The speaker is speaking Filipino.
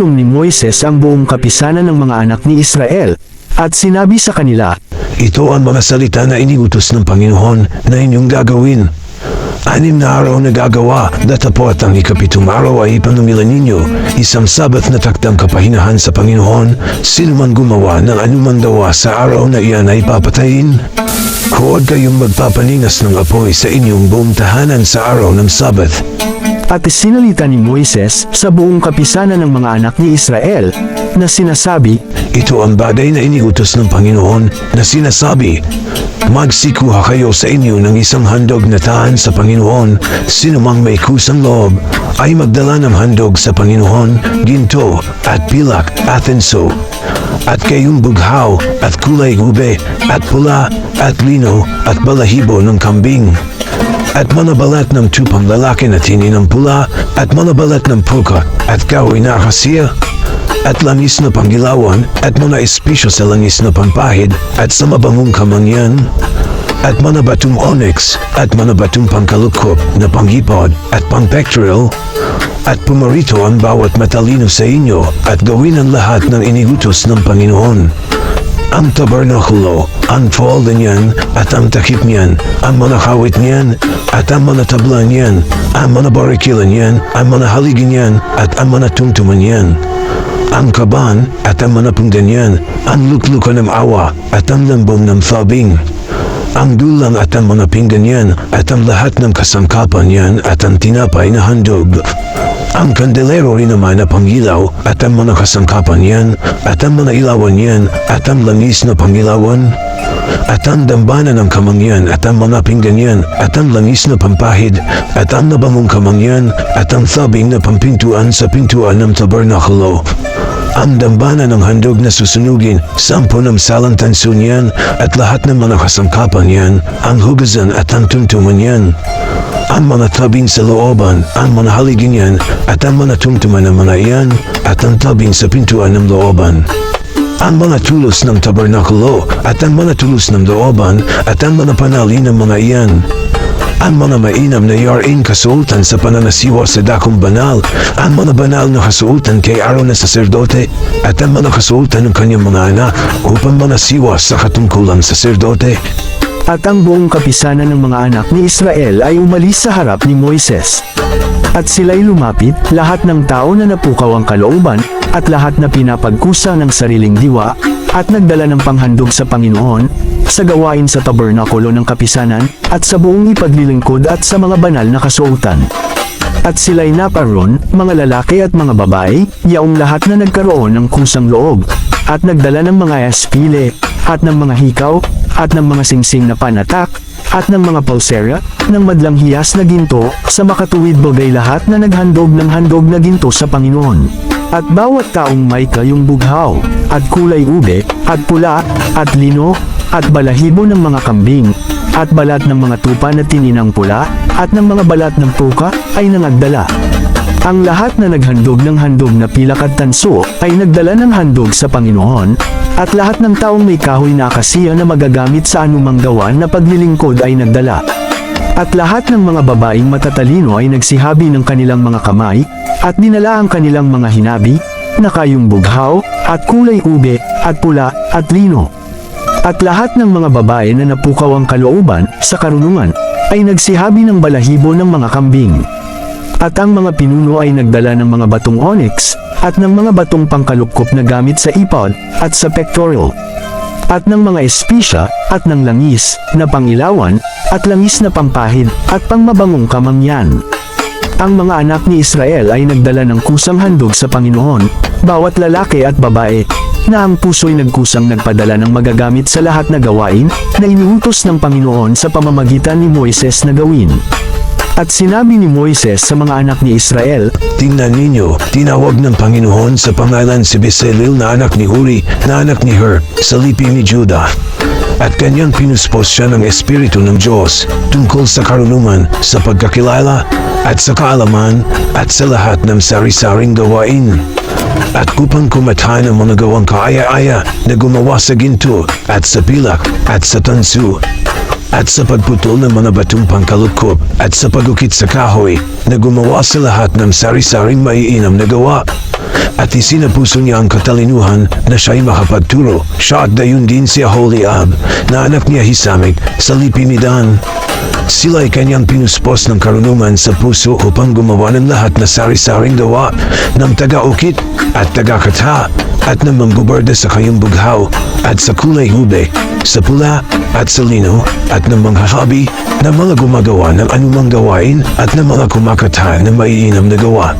Moises ang buong kapisanan ng mga anak ni Israel at sinabi sa kanila, Ito ang mga salita na iniutos ng Panginoon na inyong gagawin. Anim na araw na gagawa, datapot ang ikapitong araw ay ipanumilan ninyo, isang sabat na takdang kapahinahan sa Panginoon, sino gumawa ng anumang dawa sa araw na iyan ay papatayin. Huwag kayong magpapaningas ng apoy sa inyong buong tahanan sa araw ng Sabat. At sinalita ni Moises sa buong kapisanan ng mga anak ni Israel na sinasabi, Ito ang bagay na iniutos ng Panginoon na sinasabi, Magsikuha kayo sa inyo ng isang handog na tahan sa Panginoon. Sino mang may kusang loob ay magdala ng handog sa Panginoon, ginto at pilak at enso. At kayong bughaw at kulay ube at pula at lino at balahibo ng kambing. At manabalat ng tupang lalaki na pula at manabalat ng puka at kahoy na at langis na panggilawan at mga espisyo sa langis na pampahid at sa mabangong kamangyan at mga batong onyx at mga batong pangkalukop na panghipod at pangpectoral at pumarito ang bawat matalino sa inyo at gawin ang lahat ng iniutos ng Panginoon. Ang tabernakulo, ang folda niyan at ang takip niyan, ang mga niyan at ang mga tabla niyan, ang mga barikila niyan, ang mga haligi niyan at ang mga tungtuman niyan ang kaban at ang mga punggan niyan, ang luklukan ng awa at ang lambong ng fabing. Ang dulang at ang mga pinggan niyan at ang lahat ng kasangkapan niyan at ang tinapay na handog. Ang kandelero rin naman na pangilaw at ang mga kasangkapan niyan at ang mga ilawan niyan at ang langis na pangilawan. At ang dambana ng kamangyan at ang mga pinggan niyan at ang langis na pampahid at ang nabangong kamangyan at ang sabing na pampintuan sa pintuan ng tabernakulo. Ang dambana ng handog na susunugin, sampo ng salang tanso niyan at lahat ng mga kasangkapan niyan, ang hugasan at ang tuntuman niyan. Ang mga tabing sa looban, ang mga haligi niyan at ang mga tungtuman ng mga iyan at ang tabing sa pintuan ng looban. Ang mga tulos ng tabernakulo at ang mga tulos ng looban at ang mga panalin ng mga iyan. Ang mga mainam na yarin kasultan sa pananasiwa sa dakong banal, ang mga banal na kasultan kay araw na saserdote, at ang mga kasultan ng kanyang mga anak upang manasiwa sa katungkulang saserdote. at ang buong kapisanan ng mga anak ni Israel ay umalis sa harap ni Moises. At sila'y lumapit, lahat ng tao na napukaw ang kalooban, at lahat na pinapagkusa ng sariling diwa, at nagdala ng panghandog sa Panginoon, sa gawain sa tabernakulo ng kapisanan, at sa buong ipaglilingkod at sa mga banal na kasuotan. At sila'y naparoon, mga lalaki at mga babae, yaong lahat na nagkaroon ng kusang loob, at nagdala ng mga espile, at ng mga hikaw, at ng mga singsing na panatak, at ng mga pulsera, ng madlang hiyas na ginto, sa makatuwid bagay lahat na naghandog ng handog na ginto sa Panginoon. At bawat taong may kayong bughaw, at kulay ube, at pula, at lino, at balahibo ng mga kambing, at balat ng mga tupa na tininang pula, at ng mga balat ng puka, ay nangagdala. Ang lahat na naghandog ng handog na pilak at tanso ay nagdala ng handog sa Panginoon, at lahat ng taong may kahoy na akasiya na magagamit sa anumang gawan na paglilingkod ay nagdala. At lahat ng mga babaeng matatalino ay nagsihabi ng kanilang mga kamay, at dinala ang kanilang mga hinabi, na kayong bughaw, at kulay ube, at pula, at lino. At lahat ng mga babae na napukaw ang kalooban sa karunungan ay nagsihabi ng balahibo ng mga kambing. At ang mga pinuno ay nagdala ng mga batong onyx at ng mga batong pangkalupkop na gamit sa ipod at sa pectoral. At ng mga espisya at ng langis na pangilawan at langis na pampahid at pangmabangong kamangyan. Ang mga anak ni Israel ay nagdala ng kusang handog sa Panginoon, bawat lalaki at babae, na ang puso'y nagkusang nagpadala ng magagamit sa lahat na gawain na iniutos ng Panginoon sa pamamagitan ni Moises na gawin. At sinabi ni Moises sa mga anak ni Israel, Tingnan ninyo, tinawag ng Panginoon sa pangalan si Besaleel na anak ni Huri, na anak ni Her, sa lipi ni Judah. At kanyang pinuspos siya ng Espiritu ng Diyos tungkol sa karunungan, sa pagkakilala, at sa kaalaman, at sa lahat ng sari-saring gawain. At upang kumatay ng mga gawang kaaya-aya na gumawa sa ginto, at sa pilak, at sa tansu, at sa pagputol ng mga batong pangkalukop at sa pagukit sa kahoy na gumawa sa lahat ng sari-saring maiinam na gawa at isinapuso niya ang katalinuhan na siya'y makapagturo. Siya at dayon din si Aholiab na anak niya Hisamik sa Lipimidan. Sila ay kanyang pinuspos ng karunungan sa puso upang gumawa ng lahat na sari-saring gawa ng taga-ukit at taga-kata at ng manggubarda sa kayong bughaw at sa kulay hube, sa pula at sa lino at ng mga habi na mga gumagawa ng anumang gawain at ng mga kumakata ng maiinam na gawa.